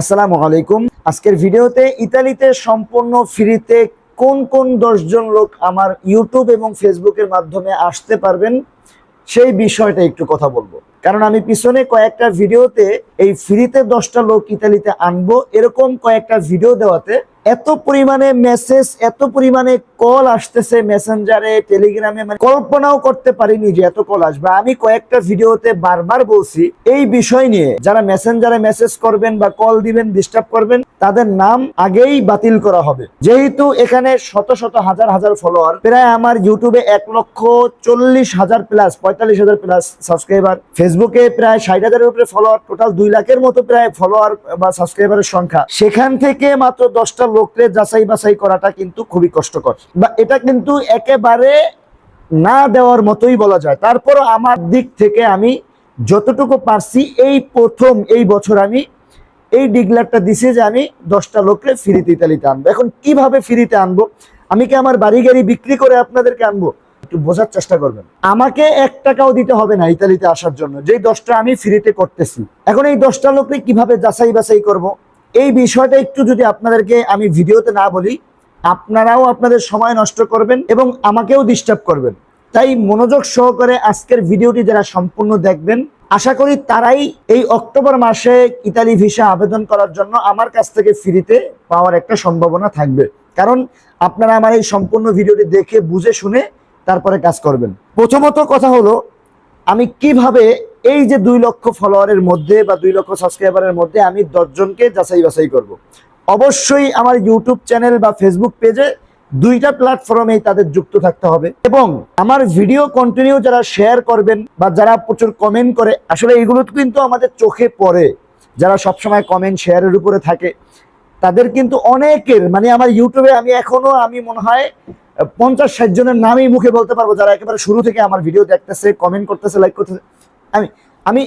আসসালামু আলাইকুম। আজকের ভিডিওতে ইতালিতে সম্পূর্ণ ফ্রিতে কোন কোন দশজন লোক আমার ইউটিউব এবং ফেসবুকের মাধ্যমে আসতে পারবেন, সেই বিষয়টা একটু কথা বলব। কারণ আমি পিছনে কয়েকটা ভিডিওতে এই ফ্রিতে দশটা লোক ইতালিতে আনব, এরকম কয়েকটা ভিডিও দেওয়াতে এত পরিমাণে মেসেজ এত পরিমাণে কল আসতেছে মেসেঞ্জারে টেলিগ্রামে মানে কল্পনাও করতে পারিনি যে এত কল আসবে। আমি কয়েকটা ভিডিওতে বারবার বলছি, এই বিষয় নিয়ে যারা মেসেঞ্জারে মেসেজ করবেন বা কল দিবেন ডিস্টার্ব করবেন, তাদের নাম আগেই বাতিল করা হবে। যেহেতু এখানে শত শত হাজার হাজার ফলোয়ার প্রায় আমার ইউটিউবে এক লক্ষ চল্লিশ হাজার প্লাস পঁয়তাল্লিশ হাজার প্লাস সাবস্ক্রাইবার ফেসবুকে প্রায় ষাট হাজারের উপরে ফলোয়ার টোটাল দুই লাখের মতো প্রায় ফলোয়ার বা সাবস্ক্রাইবারের সংখ্যা। সেখান থেকে মাত্র দশটা লোককে যাচাই বাছাই করাটা কিন্তু খুবই কষ্টকর। বা এটা কিন্তু একেবারে না দেওয়ার মতোই বলা যায়। তারপর আমার দিক থেকে আমি যতটুকু পারছি এই প্রথম এই বছর আমি এই ডিগলারটা দিছে যে আমি দশটা লোককে ফ্রিতে ইতালিতে আনব। এখন কীভাবে ফ্রিতে আনব? আমি কি আমার বাড়ি গাড়ি বিক্রি করে আপনাদেরকে আনব? একটু বোঝার চেষ্টা করবেন। আমাকে এক টাকাও দিতে হবে না ইতালিতে আসার জন্য। যেই দশটা আমি ফ্রিতে করতেছি। এখন এই দশটা লোককে কীভাবে যাচাই বাছাই করব? এই বিষয়টা একটু যদি আপনাদেরকে আমি ভিডিওতে না বলি, আপনারাও আপনাদের সময় নষ্ট করবেন এবং আমাকেও ডিস্টার্ব করবেন। তাই মনোযোগ সহকারে আজকের ভিডিওটি যারা সম্পূর্ণ দেখবেন, আশা করি তারাই এই অক্টোবর মাসে ইতালি ভিসা আবেদন করার জন্য আমার কাছ থেকে ফ্রিতে পাওয়ার একটা সম্ভাবনা থাকবে। কারণ আপনারা আমার এই সম্পূর্ণ ভিডিওটি দেখে, বুঝে শুনে তারপরে কাজ করবেন। প্রথমত কথা হলো আমি কীভাবে এই যে দুই লক্ষ ফলোয়ারের মধ্যে বা দুই লক্ষ সাবস্ক্রাইবারের মধ্যে আমি দশজনকে যাচাই বাছাই করব। অবশ্যই আমার ইউটিউব চ্যানেল বা ফেসবুক পেজে দুইটা প্ল্যাটফর্মে তাদের যুক্ত থাকতে হবে এবং আমার ভিডিও কন্টিনিউ যারা শেয়ার করবেন বা যারা প্রচুর কমেন্ট করে, আসলে এগুলো কিন্তু আমাদের চোখে পড়ে যারা সবসময় কমেন্ট শেয়ারের উপরে থাকে, তাদের কিন্তু অনেকের মানে আমার ইউটিউবে আমি এখনও, আমি মনে হয় পঞ্চাশ ষাট জনের নামই মুখে বলতে পারব যারা একেবারে শুরু থেকে আমার ভিডিও দেখতেছে কমেন্ট করতেছে লাইক করতেছে। আমি আমি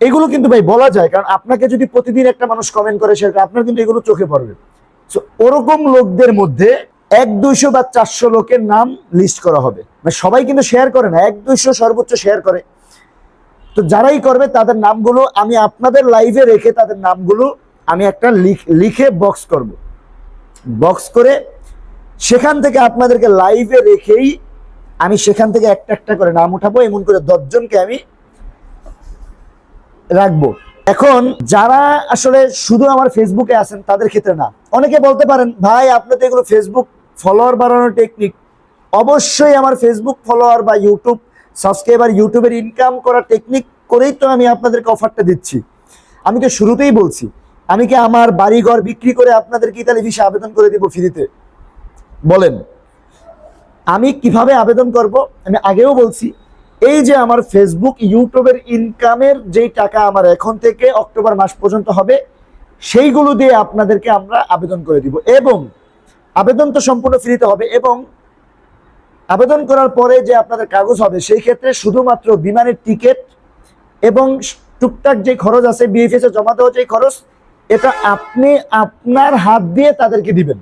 এগুলো কিন্তু ভাই বলা যায়, কারণ আপনাকে যদি প্রতিদিন একটা মানুষ কমেন্ট করে সেটা আপনার কিন্তু এগুলো চোখে পড়বে। ওরকম লোকদের মধ্যে এক দুইশো বা চারশো লোকের নাম লিস্ট করা হবে। মানে সবাই কিন্তু শেয়ার করে না, এক দুইশো সর্বোচ্চ শেয়ার করে। তো যারাই করবে, তাদের নামগুলো আমি আপনাদের লাইভে রেখে তাদের নামগুলো আমি একটা লিখে বক্স করব। বক্স করে সেখান থেকে আপনাদেরকে লাইভে রেখেই আমি সেখান থেকে একটা একটা করে নাম উঠাবো, এমন করে দশজনকে আমি রাখব। এখন যারা আসলে শুধু আমার ফেসবুকে আছেন, তাদের ক্ষেত্রে না। অনেকে বলতে পারেন, ভাই, আপনি তো এগুলো ফেসবুক ফলোয়ার বাড়ানোর টেকনিক অবশ্যই আমার ফেসবুক ফলোয়ার বা ইউটিউব সাবস্ক্রাইবার ইউটিউবের ইনকাম করার টেকনিক করেই তো আমি আপনাদেরকে অফারটা দিচ্ছি। আমি তো শুরুতেই বলছি, আমি কি আমার বাড়িঘর বিক্রি করে আপনাদেরকে ইতালি ভিসা আবেদন করে দিব ফ্রিতে বলেন, আমি কীভাবে আবেদন করব? আমি আগেও বলছি, এই যে আমার ফেসবুক ইউটিউবের ইনকামের যেই টাকা আমার এখন থেকে অক্টোবর মাস পর্যন্ত হবে, সেইগুলো দিয়ে আপনাদেরকে আমরা আবেদন করে দিব। এবং আবেদন তো সম্পূর্ণ ফ্রিতে হবে এবং আবেদন করার পরে যে আপনাদের কাগজ হবে, সেই ক্ষেত্রে শুধুমাত্র বিমানের টিকিট এবং টুকটাক যে খরচ আছে বিএফএস এ জমা দেওয়া যে খরচ, এটা আপনি আপনার হাত দিয়ে তাদেরকে দিবেন।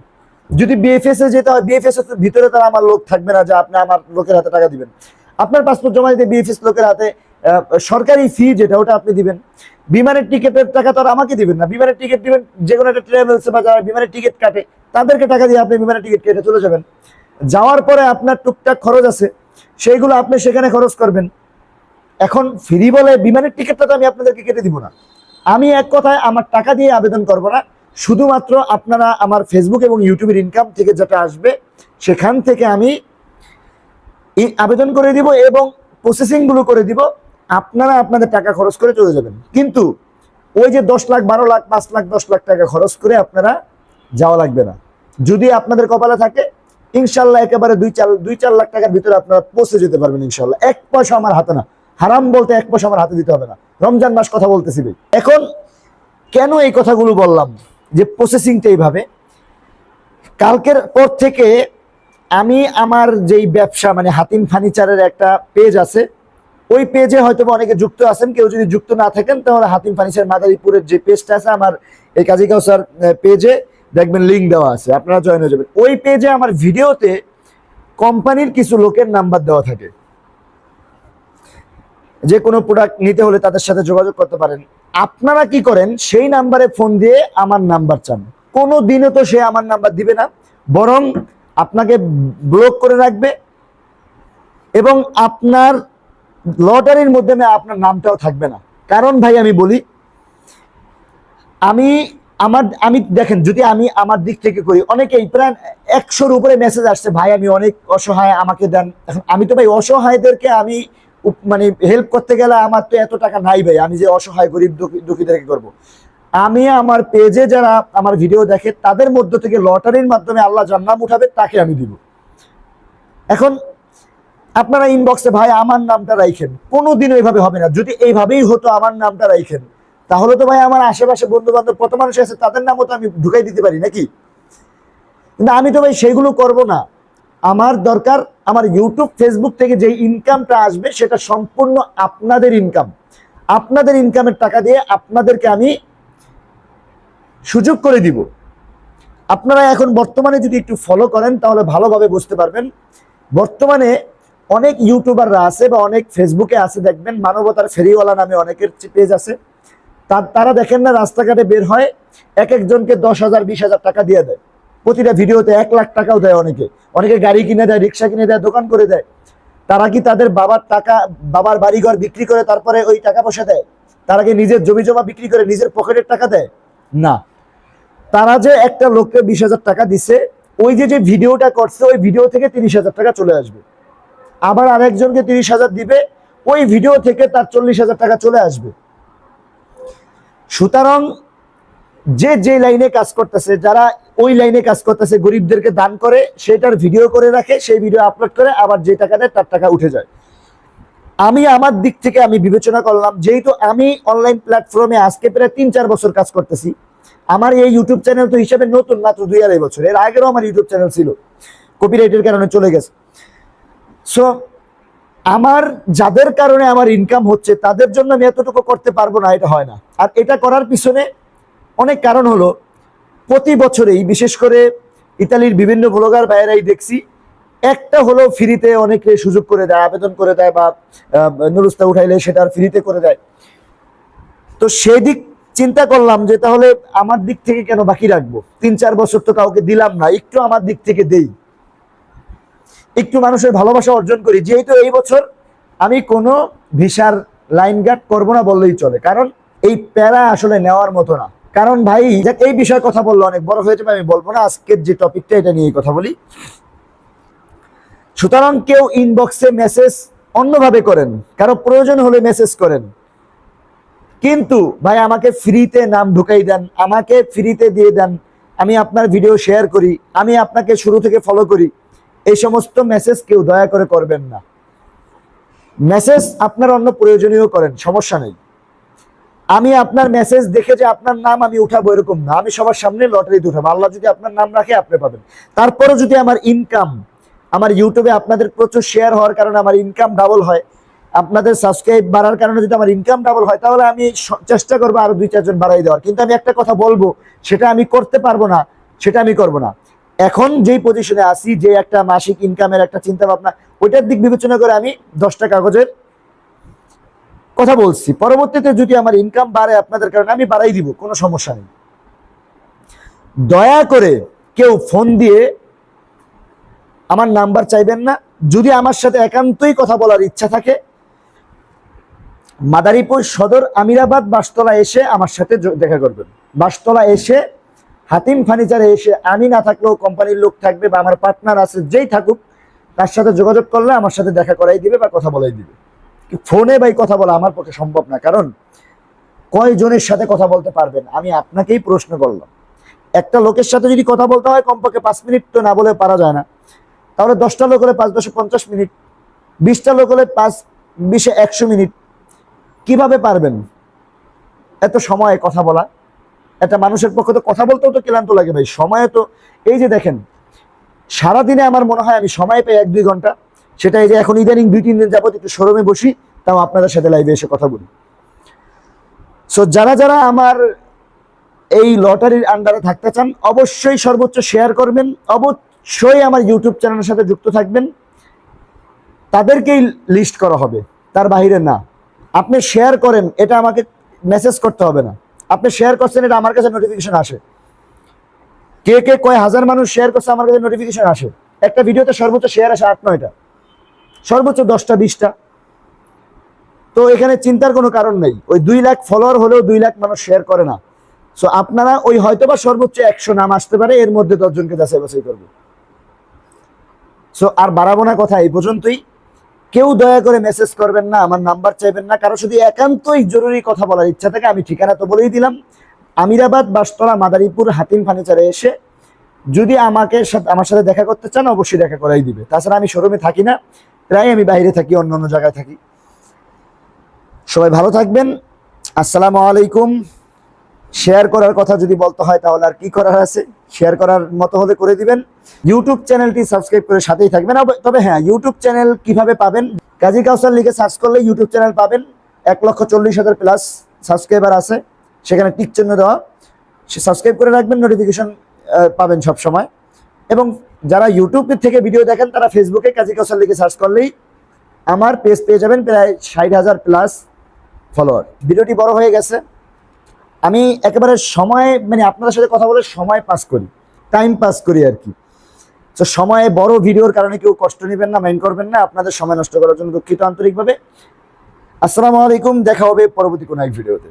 যদি বিএফএস এ যেতে হয় বিএফএস এর ভিতরে তারা আমার লোক থাকবে না যে আপনি আমার লোকের হাতে টাকা দিবেন। আপনার পাসপোর্ট জমা দিতে বিএফএস লোকের হাতে সরকারি ফি যেটা, ওটা আপনি দিবেন। বিমানের টিকিটের টাকা তো আর আমাকে দিবেন না। বিমানের টিকিট দিবেন, যে কোনো একটা ট্রাভেলস বা যারা বিমানের টিকিট কাটে, তাদেরকে টাকা দিয়ে আপনি বিমানের টিকিট কেটে চলে যাবেন। যাওয়ার পরে আপনার টুকটাক খরচ আছে, সেইগুলো আপনি সেখানে খরচ করবেন। এখন ফ্রি বলে বিমানের টিকিটটা তো আমি আপনাদেরকে কেটে দিব না। আমি এক কথায় আমার টাকা দিয়ে আবেদন করব না। শুধুমাত্র আপনারা আমার ফেসবুক এবং ইউটিউবের ইনকাম থেকে যেটা আসবে, সেখান থেকে আমি আবেদন করে দিব এবং প্রসেসিংগুলো করে দিব। আপনারা আপনাদের টাকা খরচ করে চলে যাবেন। কিন্তু ওই যে দশ লাখ, বারো লাখ, পাঁচ লাখ, দশ লাখ টাকা খরচ করে আপনারা যাওয়া লাগবে না। যদি আপনাদের কপালে থাকে, ইনশাল্লাহ একেবারে দুই চার দুই চার লাখ টাকার ভিতরে আপনারা পৌঁছে যেতে পারবেন ইনশাল্লাহ। এক পয়সা আমার হাতে না। হারাম বলতে এক পয়সা আমার হাতে দিতে হবে না। রমজান মাস কথা বলতেছি এখন কেন এই কথাগুলো বললাম? যে প্রসেসিংটা এইভাবে। কালকের পর থেকে আমি আমার যেই ব্যবসা মানে হাতিম ফার্নিচারের একটা পেজ আছে, ওই পেজে হয়তো অনেকে যুক্ত আছেন, কেউ যদি যুক্ত না থাকেন, তাহলে হাতিম ফার্নিচার মাদারীপুরের যে পেজটা আছে, আমার এই কাজী কাউসার পেজে দেখবেন লিঙ্ক দেওয়া আছে, আপনারা জয়েন হয়ে যাবেন। ওই পেজে আমার ভিডিওতে কোম্পানির কিছু লোকের নাম্বার দেওয়া থাকে। যে কোনো প্রোডাক্ট নিতে হলে তাদের সাথে যোগাযোগ করতে পারেন। আপনারা কি করেন, সেই নাম্বারে ফোন দিয়ে আমার নাম্বার চান। কোনো দিনে তো সে আমার নাম্বার দিবে না, বরং আপনাকে ব্লক করে রাখবে এবং আপনার লটারির মধ্যে আপনার নামটাও থাকবে না। কারণ ভাই, আমি বলি, আমি আমার, আমি দেখেন, যদি আমি আমার দিক থেকে করি অনেকেই প্রায় একশোর উপরে মেসেজ আসছে, ভাই, আমি অনেক অসহায়, আমাকে দেন। এখন আমি তো ভাই, অসহায়দেরকে আমি মানে হেল্প করতে গেলে আমার তো এত টাকা নাই ভাই, আমি যে অসহায়, গরিব, দুঃখী- দুঃখীদেরকে করব। আমি আমার পেজে যারা আমার ভিডিও দেখে, তাদের মধ্য থেকে লটারির মাধ্যমে আল্লাহ যার নাম উঠাবে, তাকে আমি দিব। এখন আপনারা ইনবক্সে ভাই, আমার নামটা রাইখেন। কোনোদিন এইভাবে হবে না। যদি এইভাবেই হতো, আমার নামটা রাইখেন, তাহলে তো ভাই আমার আশেপাশে বন্ধু বান্ধব কত মানুষ আছে, তাদের নামও তো আমি ঢুকাই দিতে পারি নাকি? কিন্তু আমি তো ভাই সেগুলো করব না। আমার দরকার আমার ইউটিউব ফেসবুক থেকে যে ইনকামটা আসবে, সেটা সম্পূর্ণ আপনাদের ইনকাম আপনাদের ইনকামের টাকা দিয়ে আপনাদেরকে আমি সুযোগ করে দিব। আপনারা এখন বর্তমানে যদি একটু ফলো করেন, তাহলে ভালোভাবে বুঝতে পারবেন। বর্তমানে অনেক ইউটিউবাররা আছে বা অনেক ফেসবুকে আছে, দেখবেন মানবতার ফেরিওয়ালা নামে অনেকের পেজ আছে। তার- দেখেন না, রাস্তাঘাটে বের হয়, এক একজনকে দশ হাজার, বিশ হাজার টাকা দিয়ে দেয়। প্রতিটা ভিডিওতে এক লাখ টাকাও দেয় অনেকে। অনেকে গাড়ি কিনে দেয়, রিক্সা কিনে দেয়, দোকান করে দেয়। তারা কি তাদের বাবার টাকা, বাবার বাড়িঘর বিক্রি করে তারপরে ওই টাকা পয়সা দেয়? তারা কি নিজের জমি জমা বিক্রি করে নিজের পকেটের টাকা দেয়? না। তারা যে একটা লোককে বিশ হাজার টাকা দিছে, ওই যে যে ভিডিওটা করছে, ওই ভিডিও থেকে তিরিশ হাজার টাকা চলে আসবে। আবার আরেকজনকে তিরিশ হাজার দিবে, ওই ভিডিও থেকে তার চল্লিশ হাজার টাকা চলে আসবে। সুতরাং যে যে লাইনে কাজ করতেছে, যারা ওই লাইনে কাজ করতেছে, গরিবদেরকে দান করে, সেটার ভিডিও করে রাখে, সেই ভিডিও আপলোড করে, আবার যে টাকা দেয় তার টাকা উঠে যায়। আমি আমার দিক থেকে আমি বিবেচনা করলাম, যেহেতু আমি অনলাইন প্ল্যাটফর্মে আজকে প্রায় তিন চার বছর কাজ করতেছি, আমার এই ইউটিউব চ্যানেল তো হিসাবে নতুন, মাত্র দুই আড়াই বছর। এর আগেরও আমার ইউটিউব চ্যানেল ছিল কপিরাইটের কারণে চলে গেছে। সো আমার যাদের কারণে আমার ইনকাম হচ্ছে, তাদের জন্য আমি এতটুকু করতে পারব না, এটা হয় না। আর এটা করার পিছনে অনেক কারণ হলো প্রতি বছরেই, বিশেষ করে ইতালির বিভিন্ন ব্লগার বাইরেই দেখছি, একটা হলো ফ্রিতে অনেকে সুযোগ করে দেয়, আবেদন করে দেয় বা নুরুস্তা উঠাইলে সেটা ফ্রিতে করে দেয়। তো সেদিক চিন্তা করলাম যে তাহলে আমার দিক থেকে কেন বাকি রাখব? তিন চার বছর তো কাউকে দিলাম না, একটু আমার দিক থেকে দেই। একটু মানুষের ভালোবাসা অর্জন করি, যেহেতু এই বছর আমি কোনো ভিসার লাইন গার্ড করব না বললেই চলে, কারণ এই প্যারা আসলে নেওয়ার মতো না। কারণ ভাই এই বিষয়ে কথা বলল অনেক, বড় হয়ে যাবে, আমি বলব না। আজকের যে টপিকটা এটা নিয়ে কথা বলি। সুতরাং কেউ ইনবক্সে মেসেজ অন্যভাবে করেন, কারও প্রয়োজন হলে মেসেজ করেন। কিন্তু ভাই, আমাকে ফ্রিতে নাম ঢুকাই দেন, আমাকে ফ্রিতে দিয়ে দেন, আমি আপনার ভিডিও শেয়ার করি, আমি আপনাকে শুরু থেকে ফলো করি, এই সমস্ত মেসেজ কেউ দয়া করে করবেন না। মেসেজ আপনার অন্য প্রয়োজনীয় করেন, সমস্যা নেই। আমি আপনার মেসেজ দেখে যে আপনার নাম আমি উঠাবো এরকম না। আমি সবার সামনে লটারিতে উঠাবো। আল্লাহ যদি আপনার নাম রাখে, আপনি পাবেন। তারপরে যদি আমার ইনকাম আমার ইউটিউবে আপনাদের প্রচুর শেয়ার হওয়ার কারণে আমার ইনকাম ডাবল হয়, আপনাদের সাবস্ক্রাইব বাড়ার কারণে যদি আমার ইনকাম ডাবল হয়, তাহলে আমি চেষ্টা করব আরও দুই, চারজন বাড়াই দেওয়ার। কিন্তু আমি একটা কথা বলব, সেটা আমি করতে পারব না, সেটা আমি করব না। এখন যেই পজিশনে আছি, যে একটা মাসিক ইনকামের একটা চিন্তা ভাবনা ওইটার দিক বিবেচনা করে আমি দশটা কাগজের কথা বলছি, পরবর্তীতে যদি আমার ইনকাম বাড়ে আপনাদের কারণে আমি বাড়াই দিব, কোনো সমস্যা নেই। দয়া করে কেউ ফোন দিয়ে আমার নাম্বার চাইবেন না। যদি আমার সাথে একান্তই কথা বলার ইচ্ছা থাকে, মাদারীপুর সদর আমিরাবাদ বাসতলা এসে আমার সাথে দেখা করবেন। বাসতলা এসে, হাতিম ফার্নিচারে এসে আমি না থাকলেও কোম্পানির লোক থাকবে বা আমার পার্টনার আছে, যেই থাকুক, তার সাথে যোগাযোগ করলে আমার সাথে দেখা করাই দিবে বা কথা বলাই দিবে। ফোনে ভাই কথা বলা আমার পক্ষে সম্ভব না, কারণ কয়জনের সাথে কথা বলতে পারবেন? আমি আপনাকেই প্রশ্ন করলাম। একটা লোকের সাথে যদি কথা বলতে হয়, কমপক্ষে পাঁচ মিনিট তো না বলে পারা যায় না। তাহলে দশটা লোক হলে পাঁচ দশে পঞ্চাশ মিনিট, বিশটা লোক হলে পাঁচ বিশে একশো মিনিট। কীভাবে পারবেন? এত সময় কথা বলা। একটা মানুষের পক্ষে তো কথা বলতেও তো ক্লান্ত লাগে ভাই, সময়ে তো এই যে দেখেন, সারাদিনে আমার মনে হয় আমি সময় পাই এক দুই ঘণ্টা সেটা এই যে এখন ইদানিং দুই, তিন দিন যাবত একটু শোরুমে বসি, তাও আপনাদের সাথে লাইভে এসে কথা বলি। সো যারা যারা আমার এই লটারির আন্ডারে থাকতে চান, অবশ্যই সর্বোচ্চ শেয়ার করবেন, অবশ্যই আমার ইউটিউব চ্যানেলের সাথে যুক্ত থাকবেন। তাদেরকেই লিস্ট করা হবে, তার বাইরে না। আপনি শেয়ার করেন, এটা আমাকে মেসেজ করতে হবে না। আপনি শেয়ার করছেন, এটা আমার কাছে নোটিফিকেশন আসে। কে কে, কয় হাজার মানুষ শেয়ার করছে, আমার কাছে নোটিফিকেশন আসে। একটা ভিডিওতে সর্বোচ্চ শেয়ার আসে আট, নয়টা। সর্বোচ্চ দশটা, বিশটা। তো এখানে চিন্তার কোনো কারণ নেই। ওই দুই লাখ ফলোয়ার হলেও দুই লাখ মানুষ শেয়ার করে না। সো আপনারা ওই হয়তোবা সর্বোচ্চ একশো নাম আসতে পারে, এর মধ্যে দশজনকে যাচাই বাছাই করবে। সো আর বাড়াবো না কথা, এই পর্যন্তই। কেউ দয়া করে মেসেজ করবেন না, আমার নাম্বার চাইবেন না। কারও যদি একান্তই জরুরি কথা বলার ইচ্ছা থাকে, আমি ঠিকানা তো বলেই দিলাম। আমিরাবাদ বাসতলা মাদারীপুর, হাতিম ফার্নিচারে এসে যদি আমাকে আমার সাথে দেখা করতে চান, অবশ্যই দেখা করাই দিবে। তাছাড়া আমি শোরুমে থাকি না। প্রায় আমি বাইরে থাকি, অন্য অন্য জায়গায় থাকি। সবাই ভালো থাকবেন। আসসালামু আলাইকুম। শেয়ার করার কথা যদি বলতে হয়, তাহলে আর কি করার আছে? শেয়ার করার মতো হলে করে দিবেন। ইউটিউব চ্যানেলটি সাবস্ক্রাইব করে সাথেই থাকবেন। তবে হ্যাঁ ইউটিউব চ্যানেল কীভাবে পাবেন? কাজী কাউসার লিখে সার্চ করলে ইউটিউব চ্যানেল পাবেন। এক লক্ষ চল্লিশ হাজার প্লাস সাবস্ক্রাইবার আছে। সেখানে টিক চিহ্ন দেওয়া। সে সাবস্ক্রাইব করে রাখবেন নোটিফিকেশন পাবেন সব সময় এবং যারা ইউটিউব থেকে ভিডিও দেখেন, তারা ফেসবুকে কাজী কাউসার লিখে সার্চ করলেই আমার পেজ পেয়ে যাবেন প্রায় ষাট হাজার প্লাস ফলোয়ার ভিডিওটি বড় হয়ে গেছে। আমি একেবারে সময় মানে আপনাদের সাথে কথা বলে সময় পাস করি টাইম পাস করি আর কি। তো সময়ে বড় ভিডিওর কারণে কেউ কষ্ট নেবেন না মাইন্ড করবেন না, আপনাদের সময় নষ্ট করার জন্য দুঃখিত আন্তরিকভাবে। আসসালামু আলাইকুম, দেখা হবে পরবর্তী কোনো এক ভিডিওতে